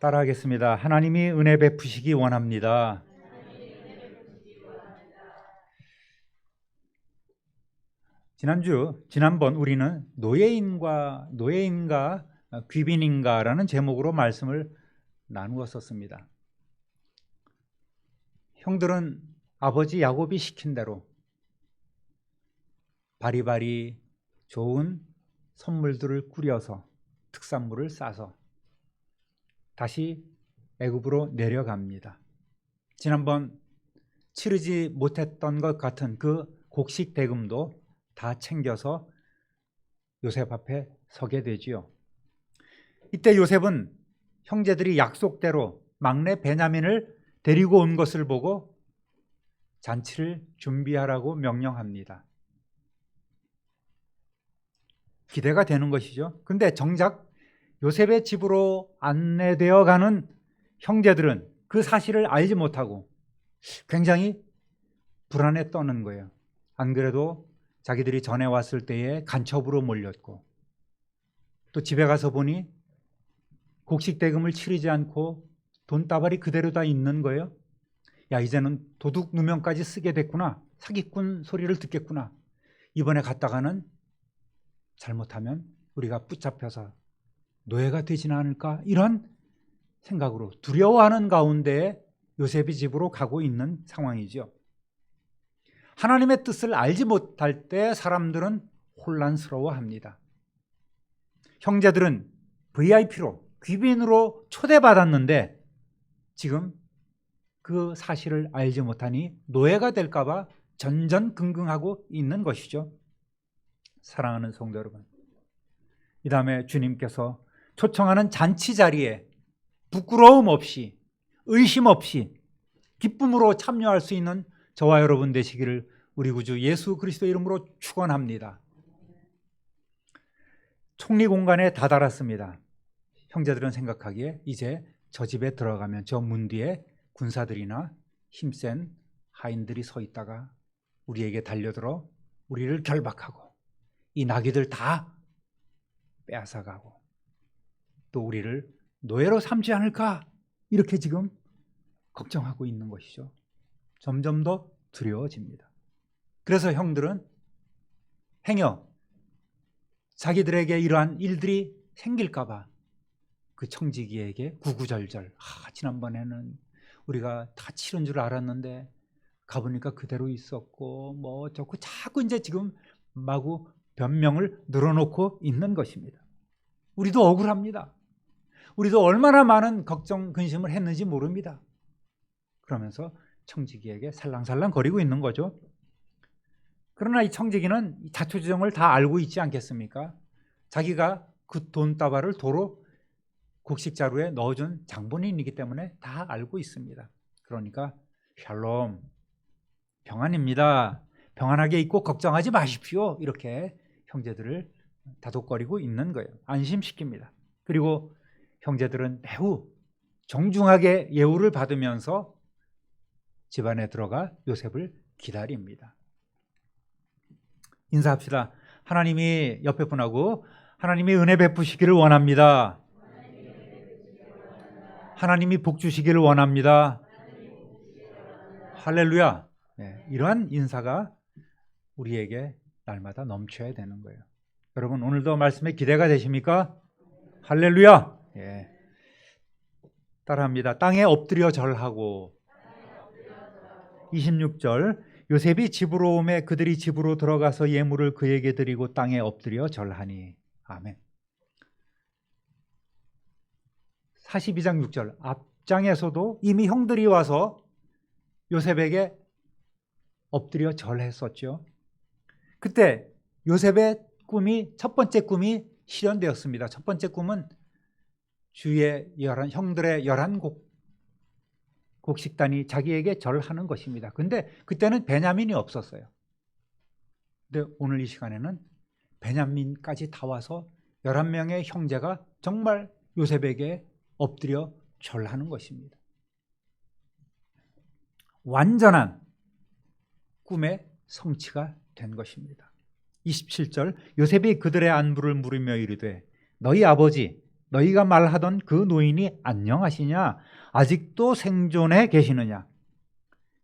따라하겠습니다. 하나님이 은혜 베푸시기 원합니다. 지난주 지난번 우리는 노예인과 노예인가 귀빈인가라는 제목으로 말씀을 나누었었습니다. 형들은 아버지 야곱이 시킨 대로 바리바리 좋은 선물들을 꾸려서 특산물을 싸서 다시 애굽으로 내려갑니다. 지난번 치르지 못했던 것 같은 그 곡식 대금도 다 챙겨서 요셉 앞에 서게 되지요. 이때 요셉은 형제들이 약속대로 막내 베냐민을 데리고 온 것을 보고 잔치를 준비하라고 명령합니다. 기대가 되는 것이죠. 근데 정작 요셉의 집으로 안내되어 가는 형제들은 그 사실을 알지 못하고 굉장히 불안에 떠는 거예요. 안 그래도 자기들이 전에 왔을 때에 간첩으로 몰렸고 또 집에 가서 보니 곡식 대금을 치르지 않고 돈다발이 그대로 다 있는 거예요. 야 이제는 도둑 누명까지 쓰게 됐구나. 사기꾼 소리를 듣겠구나. 이번에 갔다가는 잘못하면 우리가 붙잡혀서 노예가 되지는 않을까 이런 생각으로 두려워하는 가운데 요셉이 집으로 가고 있는 상황이죠. 하나님의 뜻을 알지 못할 때 사람들은 혼란스러워합니다. 형제들은 VIP로 귀빈으로 초대받았는데 지금 그 사실을 알지 못하니 노예가 될까봐 전전긍긍하고 있는 것이죠. 사랑하는 성도 여러분. 이 다음에 주님께서 초청하는 잔치 자리에 부끄러움 없이 의심 없이 기쁨으로 참여할 수 있는 저와 여러분 되시기를 우리 구주 예수 그리스도 이름으로 축원합니다. 총리 공간에 다다랐습니다. 형제들은 생각하기에 이제 저 집에 들어가면 저 문 뒤에 군사들이나 힘센 하인들이 서 있다가 우리에게 달려들어 우리를 결박하고 이 나귀들 다 빼앗아가고 또 우리를 노예로 삼지 않을까 이렇게 지금 걱정하고 있는 것이죠. 점점 더 두려워집니다. 그래서 형들은 행여 자기들에게 이러한 일들이 생길까봐 그 청지기에게 구구절절 아, 지난번에는 우리가 다 치른 줄 알았는데 가보니까 그대로 있었고 뭐 어쩌고 자꾸 이제 지금 마구 변명을 늘어놓고 있는 것입니다. 우리도 억울합니다. 우리도 얼마나 많은 걱정 근심을 했는지 모릅니다. 그러면서 청지기에게 살랑살랑 거리고 있는 거죠. 그러나 이 청지기는 자초지종을 다 알고 있지 않겠습니까? 자기가 그 돈다발을 도로 곡식 자루에 넣어준 장본인이기 때문에 다 알고 있습니다. 그러니까 샬롬 평안입니다. 평안하게 있고 걱정하지 마십시오. 이렇게 형제들을 다독거리고 있는 거예요. 안심시킵니다. 그리고 형제들은 매우 정중하게 예우를 받으면서 집안에 들어가 요셉을 기다립니다. 인사합시다. 하나님이 옆에 분하고 하나님이 은혜 베푸시기를 원합니다. 하나님이 복 주시기를 원합니다. 할렐루야. 네, 이러한 인사가 우리에게 날마다 넘쳐야 되는 거예요. 여러분 오늘도 말씀에 기대가 되십니까? 할렐루야. 예. 따라합니다. 땅에 엎드려 절하고 26절 요셉이 집으로 오매 그들이 집으로 들어가서 예물을 그에게 드리고 땅에 엎드려 절하니 아멘. 42장 6절 앞장에서도 이미 형들이 와서 요셉에게 엎드려 절했었죠. 그때 요셉의 꿈이 첫 번째 꿈이 실현되었습니다. 첫 번째 꿈은 주의 열한 형들의 열한 곡 곡식단이 자기에게 절하는 것입니다. 근데 그때는 베냐민이 없었어요. 근데 오늘 이 시간에는 베냐민까지 다 와서 11명의 형제가 정말 요셉에게 엎드려 절하는 것입니다. 완전한 꿈의 성취가 된 것입니다. 27절 요셉이 그들의 안부를 물으며 이르되 너희 아버지 너희가 말하던 그 노인이 안녕하시냐? 아직도 생존해 계시느냐?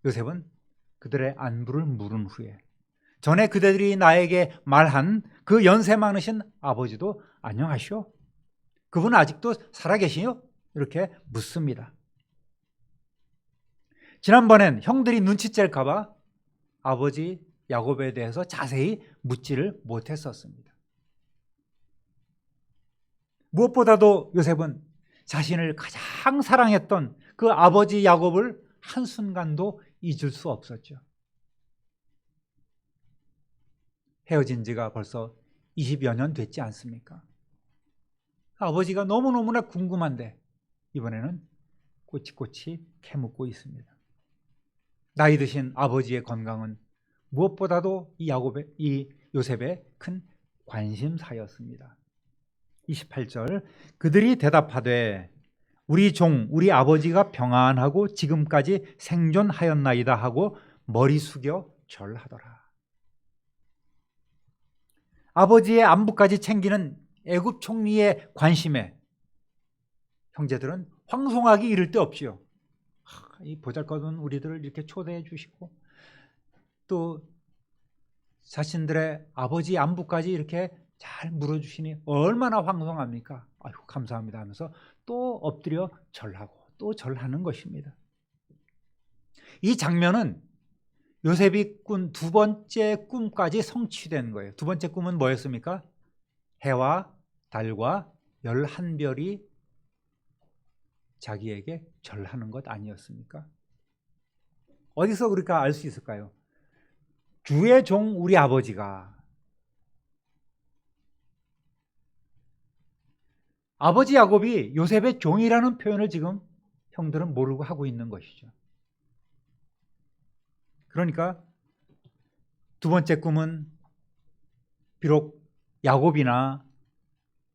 요셉은 그들의 안부를 물은 후에 전에 그들이 나에게 말한 그 연세 많으신 아버지도 안녕하시오? 그분 아직도 살아계시요? 이렇게 묻습니다. 지난번엔 형들이 눈치챌까봐 아버지 야곱에 대해서 자세히 묻지를 못했었습니다. 무엇보다도 요셉은 자신을 가장 사랑했던 그 아버지 야곱을 한순간도 잊을 수 없었죠. 헤어진 지가 벌써 20여 년 됐지 않습니까? 아버지가 너무너무나 궁금한데 이번에는 꼬치꼬치 캐묻고 있습니다. 나이 드신 아버지의 건강은 무엇보다도 이 야곱의 이 요셉의 큰 관심사였습니다. 28절 그들이 대답하되 우리 종 우리 아버지가 평안하고 지금까지 생존하였나이다 하고 머리 숙여 절하더라. 아버지의 안부까지 챙기는 애굽 총리의 관심에 형제들은 황송하기 이를 데 없지요. 하, 이 보잘것없는 우리들을 이렇게 초대해 주시고 또 자신들의 아버지 안부까지 이렇게 잘 물어주시니 얼마나 황송합니까? 아유 감사합니다 하면서 또 엎드려 절하고 또 절하는 것입니다. 이 장면은 요셉이 꾼 두 번째 꿈까지 성취된 거예요. 두 번째 꿈은 뭐였습니까? 해와 달과 열한 별이 자기에게 절하는 것 아니었습니까? 어디서 우리가 알 수 있을까요? 주의 종 우리 아버지가 아버지 야곱이 요셉의 종이라는 표현을 지금 형들은 모르고 하고 있는 것이죠. 그러니까 두 번째 꿈은 비록 야곱이나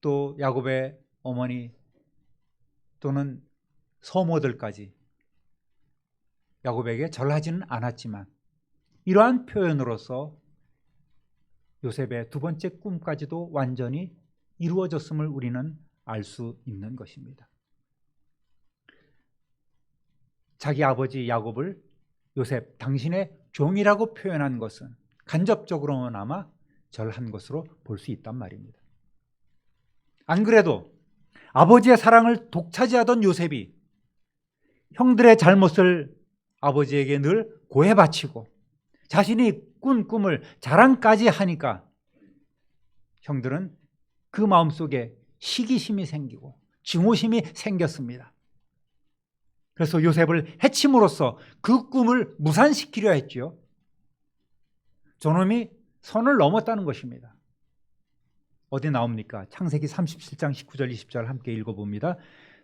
또 야곱의 어머니 또는 서모들까지 야곱에게 절하지는 않았지만 이러한 표현으로서 요셉의 두 번째 꿈까지도 완전히 이루어졌음을 우리는 알 수 있는 것입니다. 자기 아버지 야곱을 요셉 당신의 종이라고 표현한 것은 간접적으로나마 절한 것으로 볼 수 있단 말입니다. 안 그래도 아버지의 사랑을 독차지하던 요셉이 형들의 잘못을 아버지에게 늘 고해 바치고 자신이 꾼 꿈을 자랑까지 하니까 형들은 그 마음속에 시기심이 생기고 증오심이 생겼습니다. 그래서 요셉을 해침으로써 그 꿈을 무산시키려 했지요. 저놈이 선을 넘었다는 것입니다. 어디 나옵니까? 창세기 37장 19절 20절 함께 읽어봅니다.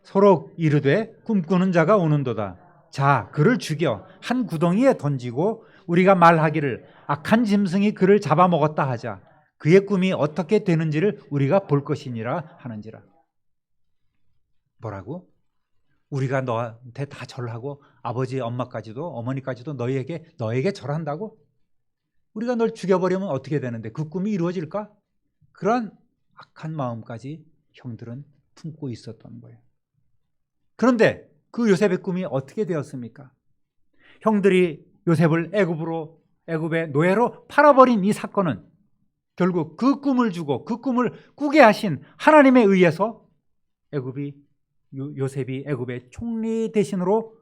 서로 이르되 꿈꾸는 자가 오는도다. 자, 그를 죽여 한 구덩이에 던지고 우리가 말하기를 악한 짐승이 그를 잡아먹었다 하자. 그의 꿈이 어떻게 되는지를 우리가 볼 것이니라 하는지라. 뭐라고? 우리가 너한테 다 절하고 아버지 엄마까지도 어머니까지도 너희에게 너에게 절한다고? 우리가 널 죽여버리면 어떻게 되는데 그 꿈이 이루어질까? 그런 악한 마음까지 형들은 품고 있었던 거예요. 그런데 그 요셉의 꿈이 어떻게 되었습니까? 형들이 요셉을 애굽으로 애굽의 노예로 팔아버린 이 사건은 결국 그 꿈을 주고 그 꿈을 꾸게 하신 하나님에 의해서 애굽이 요셉이 애굽의 총리 대신으로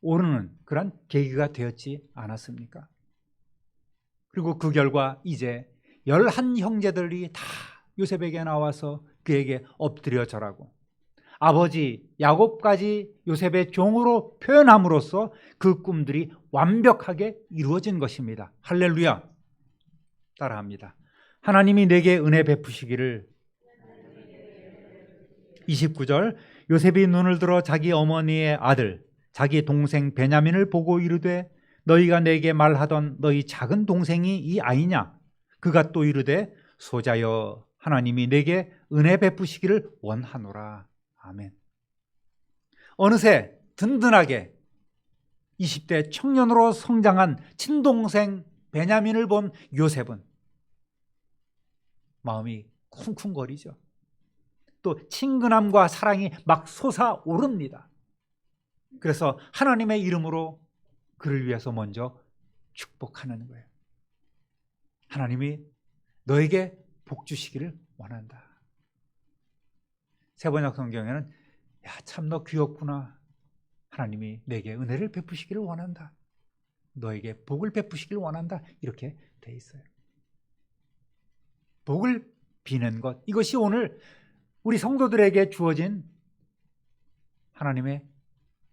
오르는 그런 계기가 되었지 않았습니까? 그리고 그 결과 이제 열한 형제들이 다 요셉에게 나와서 그에게 엎드려 절하고 아버지 야곱까지 요셉의 종으로 표현함으로써 그 꿈들이 완벽하게 이루어진 것입니다. 할렐루야. 따라합니다. 하나님이 내게 은혜 베푸시기를 29절 요셉이 눈을 들어 자기 어머니의 아들 자기 동생 베냐민을 보고 이르되 너희가 내게 말하던 너희 작은 동생이 이 아이냐? 그가 또 이르되 소자여 하나님이 내게 은혜 베푸시기를 원하노라. 아멘. 어느새 든든하게 20대 청년으로 성장한 친동생 베냐민을 본 요셉은 마음이 쿵쿵거리죠 또 친근함과 사랑이 막 솟아오릅니다. 그래서 하나님의 이름으로 그를 위해서 먼저 축복하는 거예요. 하나님이 너에게 복 주시기를 원한다. 세번역 성경에는 야 참 너 귀엽구나. 하나님이 내게 은혜를 베푸시기를 원한다. 너에게 복을 베푸시기를 원한다. 이렇게 돼 있어요. 복을 비는 것 이것이 오늘 우리 성도들에게 주어진 하나님의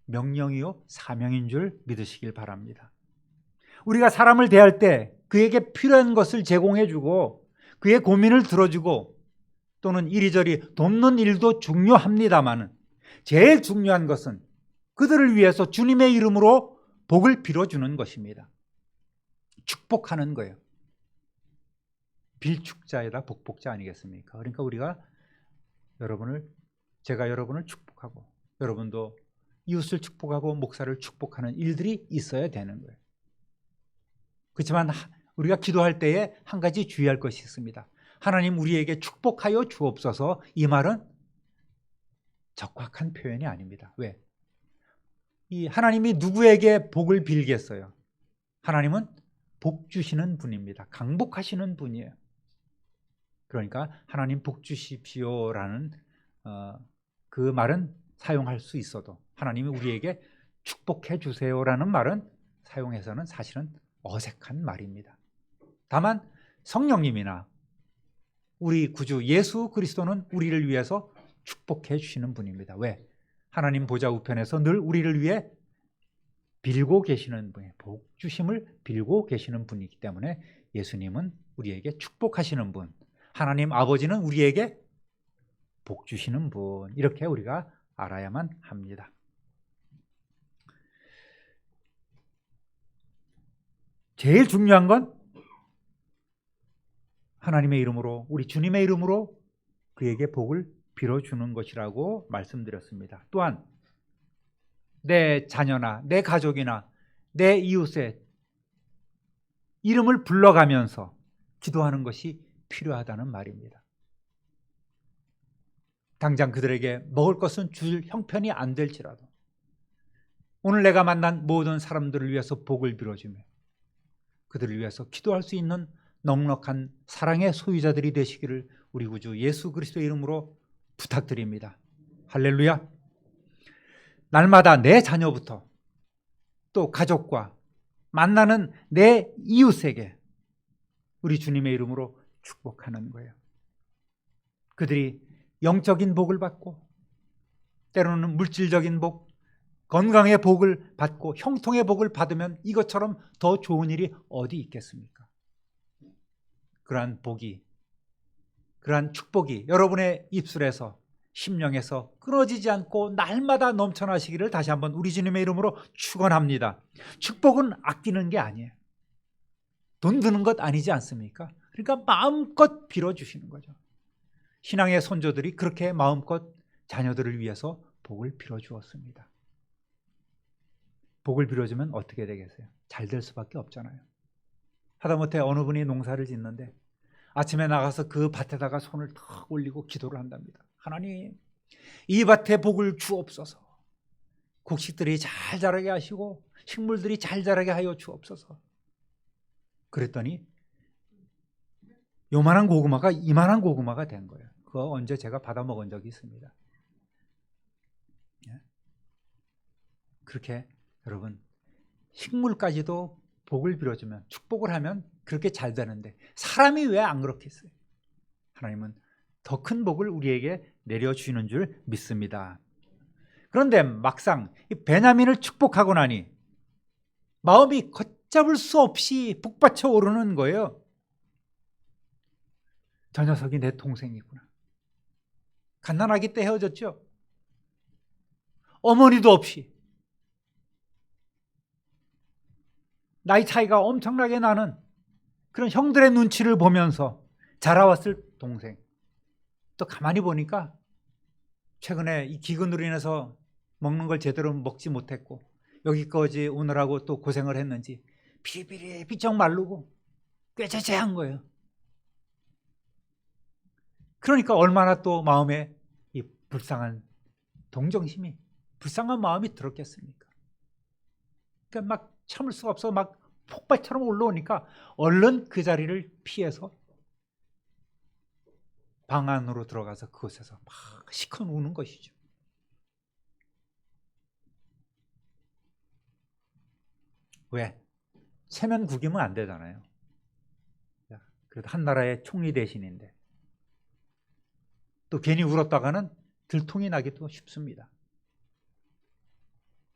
명령이요 사명인 줄 믿으시길 바랍니다. 우리가 사람을 대할 때 그에게 필요한 것을 제공해 주고 그의 고민을 들어주고 또는 이리저리 돕는 일도 중요합니다만은 제일 중요한 것은 그들을 위해서 주님의 이름으로 복을 빌어주는 것입니다. 축복하는 거예요. 빌축자에다 복복자 아니겠습니까? 그러니까 우리가 여러분을 제가 여러분을 축복하고 여러분도 이웃을 축복하고 목사를 축복하는 일들이 있어야 되는 거예요. 그렇지만 우리가 기도할 때에 한 가지 주의할 것이 있습니다. 하나님 우리에게 축복하여 주옵소서 이 말은 적확한 표현이 아닙니다. 왜? 이 하나님이 누구에게 복을 빌겠어요? 하나님은 복 주시는 분입니다. 강복하시는 분이에요. 그러니까 하나님 복 주십시오라는 어, 그 말은 사용할 수 있어도 하나님이 우리에게 축복해 주세요라는 말은 사용해서는 사실은 어색한 말입니다. 다만 성령님이나 우리 구주 예수 그리스도는 우리를 위해서 축복해 주시는 분입니다. 왜? 하나님 보좌 우편에서 늘 우리를 위해 빌고 계시는 분이 복 주심을 빌고 계시는 분이기 때문에 예수님은 우리에게 축복하시는 분, 하나님 아버지는 우리에게 복 주시는 분 이렇게 우리가 알아야만 합니다. 제일 중요한 건 하나님의 이름으로 우리 주님의 이름으로 그에게 복을 빌어주는 것이라고 말씀드렸습니다. 또한 내 자녀나 내 가족이나 내 이웃의 이름을 불러가면서 기도하는 것이 필요하다는 말입니다. 당장 그들에게 먹을 것은 줄 형편이 안 될지라도 오늘 내가 만난 모든 사람들을 위해서 복을 빌어주며 그들을 위해서 기도할 수 있는 넉넉한 사랑의 소유자들이 되시기를 우리 구주 예수 그리스도의 이름으로 부탁드립니다. 할렐루야. 날마다 내 자녀부터 또 가족과 만나는 내 이웃에게 우리 주님의 이름으로 축복하는 거예요. 그들이 영적인 복을 받고 때로는 물질적인 복, 건강의 복을 받고 형통의 복을 받으면 이것처럼 더 좋은 일이 어디 있겠습니까? 그러한 복이 그러한 축복이 여러분의 입술에서 심령에서 끊어지지 않고 날마다 넘쳐나시기를 다시 한번 우리 주님의 이름으로 축원합니다. 축복은 아끼는 게 아니에요. 돈 드는 것 아니지 않습니까? 그러니까 마음껏 빌어 주시는 거죠. 신앙의 선조들이 그렇게 마음껏 자녀들을 위해서 복을 빌어 주었습니다. 복을 빌어주면 어떻게 되겠어요? 잘 될 수밖에 없잖아요. 하다못해 어느 분이 농사를 짓는데 아침에 나가서 그 밭에다가 손을 탁 올리고 기도를 한답니다. 하나님, 이 밭에 복을 주옵소서. 곡식들이 잘 자라게 하시고 식물들이 잘 자라게 하여 주옵소서. 그랬더니 요만한 고구마가 이만한 고구마가 된 거예요. 그거 언제 제가 받아 먹은 적이 있습니다. 예? 그렇게 여러분 식물까지도 복을 빌어주면 축복을 하면 그렇게 잘 되는데 사람이 왜 안 그렇겠어요? 하나님은 더 큰 복을 우리에게 내려주시는 줄 믿습니다. 그런데 막상 베냐민을 축복하고 나니 마음이 걷잡을 수 없이 북받쳐 오르는 거예요. 저 녀석이 내 동생이구나. 갓난아기 때 헤어졌죠? 어머니도 없이 나이 차이가 엄청나게 나는 그런 형들의 눈치를 보면서 자라왔을 동생. 또 가만히 보니까 최근에 이 기근으로 인해서 먹는 걸 제대로 먹지 못했고 여기까지 오느라고 또 고생을 했는지 비리비리 비쩍 마르고 꾀죄죄한 거예요. 그러니까 얼마나 또 마음에 불쌍한 동정심이 불쌍한 마음이 들었겠습니까? 그러니까 막 참을 수가 없어 막 폭발처럼 올라오니까 얼른 그 자리를 피해서 방 안으로 들어가서 그곳에서 막 시큰 우는 것이죠. 왜? 체면 구기면 안 되잖아요. 야, 그래도 한 나라의 총리 대신인데 또 괜히 울었다가는 들통이 나기도 쉽습니다.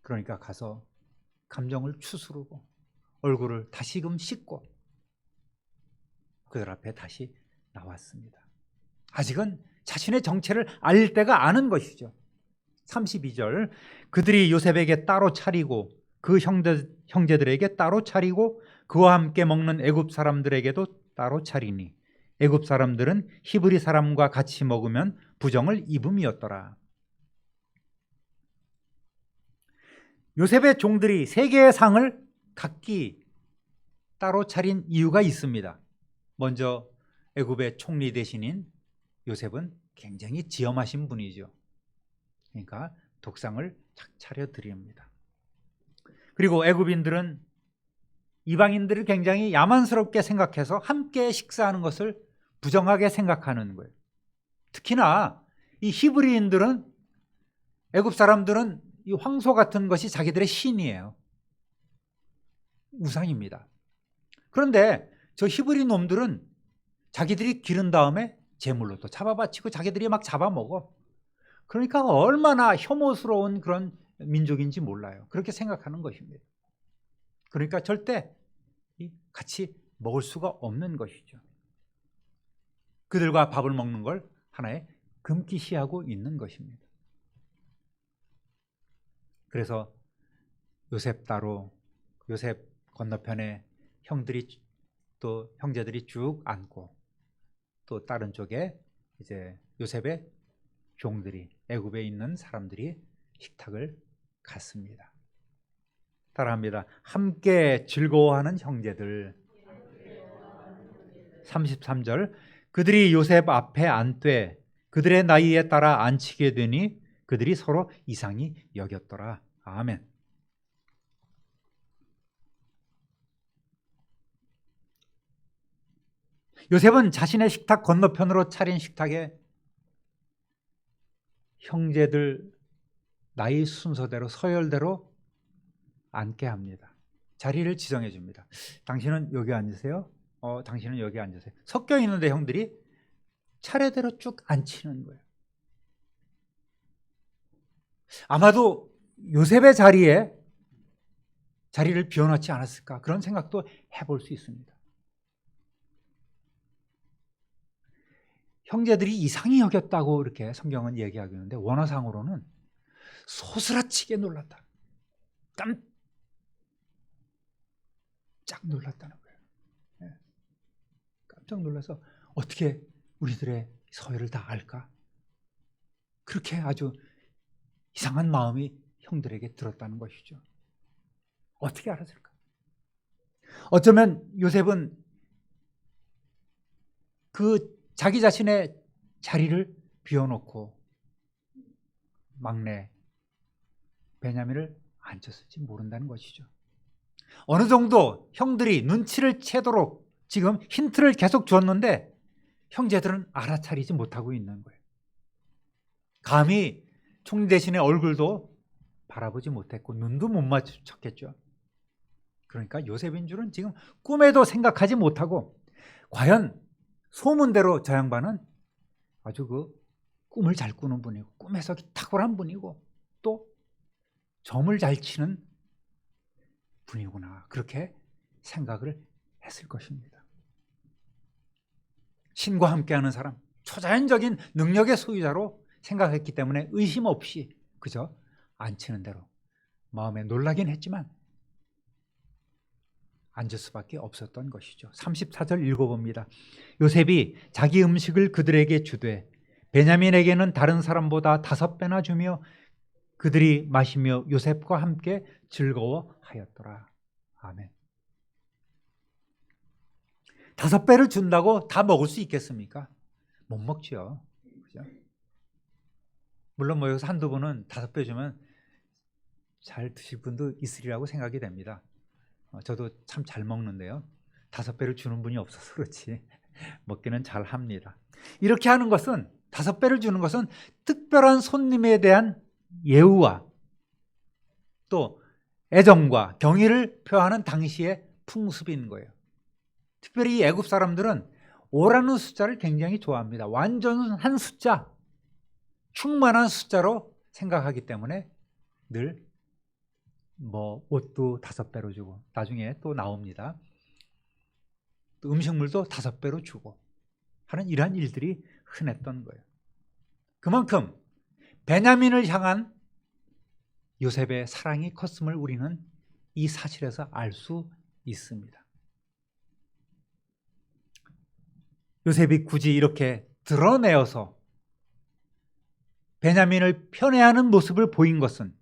그러니까 가서 감정을 추스르고 얼굴을 다시금 씻고 그들 앞에 다시 나왔습니다. 아직은 자신의 정체를 알 때가 아는 것이죠. 32절 그들이 요셉에게 따로 차리고 그 형제, 형제들에게 따로 차리고 그와 함께 먹는 애굽 사람들에게도 따로 차리니 애굽 사람들은 히브리 사람과 같이 먹으면 부정을 입음이었더라. 요셉의 종들이 세 개의 상을 각기 따로 차린 이유가 있습니다. 먼저 애굽의 총리 대신인 요셉은 굉장히 지엄하신 분이죠. 그러니까 독상을 착 차려 드립니다. 그리고 애굽인들은 이방인들을 굉장히 야만스럽게 생각해서 함께 식사하는 것을 부정하게 생각하는 거예요. 특히나 이 히브리인들은 애굽 사람들은 이 황소 같은 것이 자기들의 신이에요. 우상입니다. 그런데 저 히브리 놈들은 자기들이 기른 다음에 제물로 또 잡아바치고 자기들이 막 잡아먹어. 그러니까 얼마나 혐오스러운 그런 민족인지 몰라요. 그렇게 생각하는 것입니다. 그러니까 절대 같이 먹을 수가 없는 것이죠. 그들과 밥을 먹는 걸 하나의 금기시하고 있는 것입니다. 그래서 요셉 따로 요셉 건너편에 형들이 또 형제들이 쭉 앉고 또 다른 쪽에 이제 요셉의 종들이 애굽에 있는 사람들이 식탁을 갔습니다. 따라합니다. 함께 즐거워하는 형제들. 33절 그들이 요셉 앞에 앉되 그들의 나이에 따라 앉히게 되니 그들이 서로 이상히 여겼더라. 아멘. 요셉은 자신의 식탁 건너편으로 차린 식탁에 형제들 나이 순서대로 서열대로 앉게 합니다. 자리를 지정해 줍니다. 당신은 여기 앉으세요. 어, 당신은 여기 앉으세요. 섞여 있는데 형들이 차례대로 쭉 앉히는 거예요. 아마도 요셉의 자리에 자리를 비워놓지 않았을까 그런 생각도 해볼 수 있습니다. 형제들이 이상히 여겼다고 이렇게 성경은 얘기하고 있는데 원어상으로는 소스라치게 놀랐다. 깜짝 놀랐다는 거예요. 네. 깜짝 놀라서 어떻게 우리들의 서열을 다 알까? 그렇게 아주 이상한 마음이 형들에게 들었다는 것이죠. 어떻게 알았을까? 어쩌면 요셉은 그 자기 자신의 자리를 비워놓고 막내 베냐민을 앉혔을지 모른다는 것이죠. 어느 정도 형들이 눈치를 채도록 지금 힌트를 계속 줬는데 형제들은 알아차리지 못하고 있는 거예요. 감히 총리 대신의 얼굴도 바라보지 못했고 눈도 못 맞췄겠죠. 그러니까 요셉인 줄은 지금 꿈에도 생각하지 못하고 과연 소문대로 저 양반은 아주 그 꿈을 잘 꾸는 분이고 꿈 해석이 탁월한 분이고 또 점을 잘 치는 분이구나 그렇게 생각을 했을 것입니다. 신과 함께하는 사람, 초자연적인 능력의 소유자로 생각했기 때문에 의심 없이 그저 앉히는 대로 마음에 놀라긴 했지만 앉을 수밖에 없었던 것이죠. 34절 읽어봅니다. 요셉이 자기 음식을 그들에게 주되 베냐민에게는 다른 사람보다 다섯 배나 주며 그들이 마시며 요셉과 함께 즐거워하였더라. 아멘. 다섯 배를 준다고 다 먹을 수 있겠습니까? 못 먹지요. 물론 뭐 여기서 한두 분은 다섯 배 주면 잘 드실 분도 있으리라고 생각이 됩니다. 어, 저도 참 잘 먹는데요. 다섯 배를 주는 분이 없어서 그렇지 먹기는 잘 합니다. 이렇게 하는 것은 다섯 배를 주는 것은 특별한 손님에 대한 예우와 또 애정과 경의를 표하는 당시의 풍습인 거예요. 특별히 이 애굽 사람들은 오라는 숫자를 굉장히 좋아합니다. 완전 한 숫자, 충만한 숫자로 생각하기 때문에 늘 뭐 옷도 다섯 배로 주고 나중에 또 나옵니다. 또 음식물도 다섯 배로 주고 하는 이러한 일들이 흔했던 거예요. 그만큼 베냐민을 향한 요셉의 사랑이 컸음을 우리는 이 사실에서 알 수 있습니다. 요셉이 굳이 이렇게 드러내어서 베냐민을 편애하는 모습을 보인 것은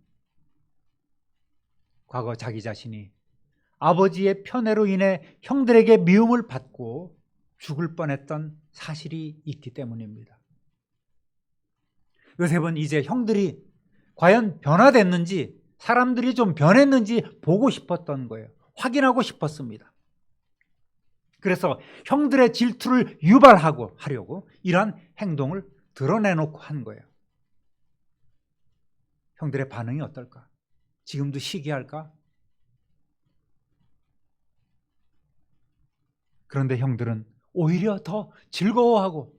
과거 자기 자신이 아버지의 편애로 인해 형들에게 미움을 받고 죽을 뻔했던 사실이 있기 때문입니다. 요셉은 이제 형들이 과연 변화됐는지 사람들이 좀 변했는지 보고 싶었던 거예요. 확인하고 싶었습니다. 그래서 형들의 질투를 유발하고 하려고 이러한 행동을 드러내놓고 한 거예요. 형들의 반응이 어떨까? 지금도 시기할까? 그런데 형들은 오히려 더 즐거워하고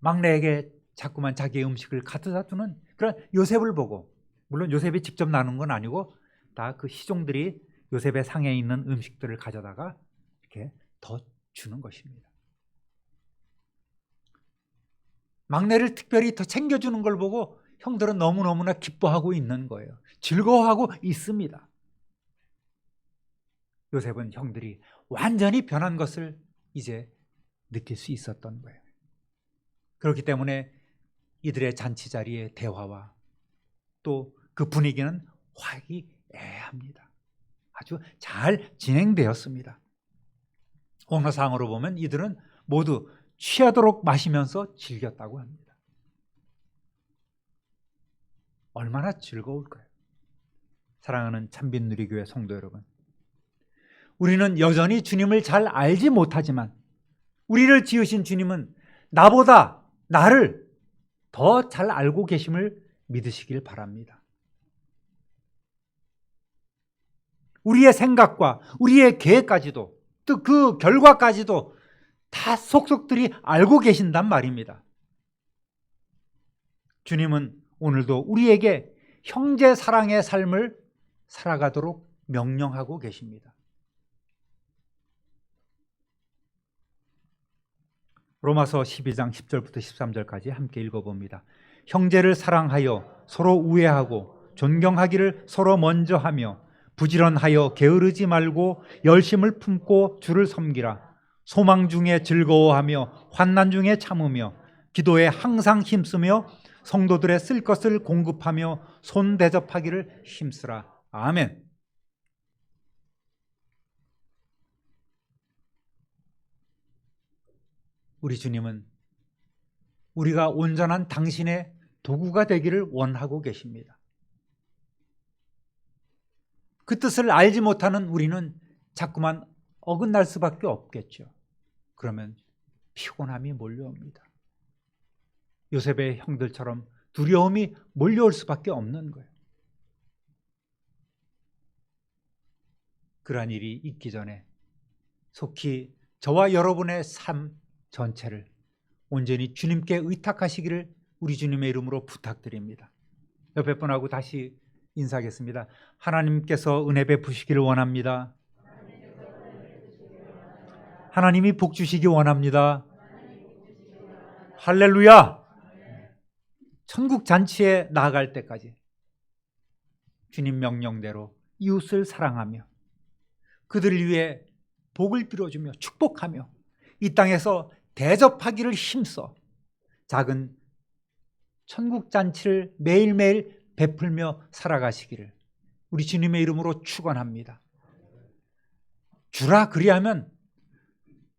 막내에게 자꾸만 자기의 음식을 가져다 주는 그런 요셉을 보고 물론 요셉이 직접 나눈 건 아니고 다 그 시종들이 요셉의 상에 있는 음식들을 가져다가 이렇게 더 주는 것입니다. 막내를 특별히 더 챙겨주는 걸 보고 형들은 너무너무나 기뻐하고 있는 거예요. 즐거워하고 있습니다. 요셉은 형들이 완전히 변한 것을 이제 느낄 수 있었던 거예요. 그렇기 때문에 이들의 잔치 자리의 대화와 또 그 분위기는 화기애애합니다. 아주 잘 진행되었습니다. 언어상으로 보면 이들은 모두 취하도록 마시면서 즐겼다고 합니다. 얼마나 즐거울까요? 사랑하는 참빈 누리교회 성도 여러분. 우리는 여전히 주님을 잘 알지 못하지만 우리를 지으신 주님은 나보다 나를 더 잘 알고 계심을 믿으시길 바랍니다. 우리의 생각과 우리의 계획까지도 또 그 결과까지도 다 속속들이 알고 계신단 말입니다. 주님은 오늘도 우리에게 형제 사랑의 삶을 살아가도록 명령하고 계십니다. 로마서 12장 10절부터 13절까지 함께 읽어봅니다. 형제를 사랑하여 서로 우애하고 존경하기를 서로 먼저 하며 부지런하여 게으르지 말고 열심을 품고 주를 섬기라. 소망 중에 즐거워하며 환난 중에 참으며 기도에 항상 힘쓰며 성도들의 쓸 것을 공급하며 손 대접하기를 힘쓰라. 아멘. 우리 주님은 우리가 온전한 당신의 도구가 되기를 원하고 계십니다. 그 뜻을 알지 못하는 우리는 자꾸만 어긋날 수밖에 없겠죠. 그러면 피곤함이 몰려옵니다. 요셉의 형들처럼 두려움이 몰려올 수밖에 없는 거예요. 그러한 일이 있기 전에 속히 저와 여러분의 삶 전체를 온전히 주님께 의탁하시기를 우리 주님의 이름으로 부탁드립니다. 옆에 분하고 다시 인사하겠습니다. 하나님께서 은혜 베푸시기를 원합니다. 하나님이 복 주시기 원합니다. 할렐루야! 천국 잔치에 나아갈 때까지 주님 명령대로 이웃을 사랑하며 그들을 위해 복을 빌어주며 축복하며 이 땅에서 대접하기를 힘써 작은 천국 잔치를 매일매일 베풀며 살아가시기를 우리 주님의 이름으로 축원합니다. 주라 그리하면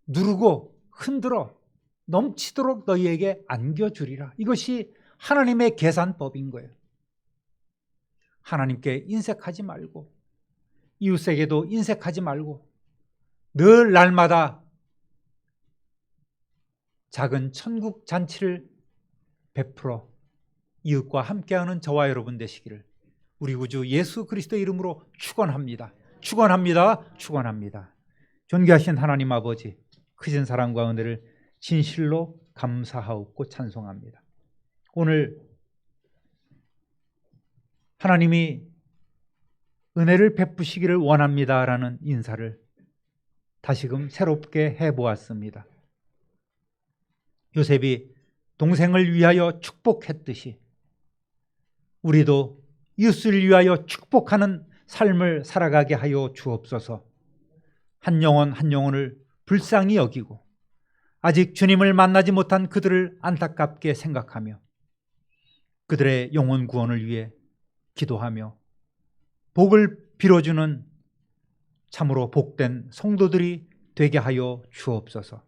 누르고 흔들어 넘치도록 너희에게 안겨주리라. 이것이 하나님의 계산법인 거예요. 하나님께 인색하지 말고 이웃에게도 인색하지 말고 늘 날마다 작은 천국 잔치를 베풀어 이웃과 함께하는 저와 여러분 되시기를 우리 구주 예수 그리스도 이름으로 축원합니다. 축원합니다. 축원합니다. 존귀하신 하나님 아버지 크신 사랑과 은혜를 진실로 감사하옵고 찬송합니다. 오늘 하나님이 은혜를 베푸시기를 원합니다라는 인사를 다시금 새롭게 해보았습니다. 요셉이 동생을 위하여 축복했듯이 우리도 이웃을 위하여 축복하는 삶을 살아가게 하여 주옵소서. 한 영혼 한 영혼을 불쌍히 여기고 아직 주님을 만나지 못한 그들을 안타깝게 생각하며 그들의 영혼 구원을 위해 기도하며 복을 빌어주는 참으로 복된 성도들이 되게 하여 주옵소서.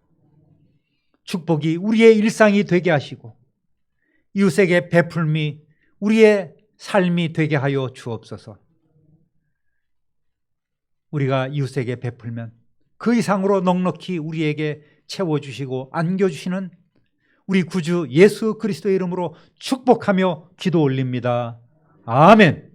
축복이 우리의 일상이 되게 하시고 이웃에게 베풀미 우리의 삶이 되게 하여 주옵소서. 우리가 이웃에게 베풀면 그 이상으로 넉넉히 우리에게 채워주시고 안겨주시는 우리 구주 예수 그리스도의 이름으로 축복하며 기도 올립니다. 아멘.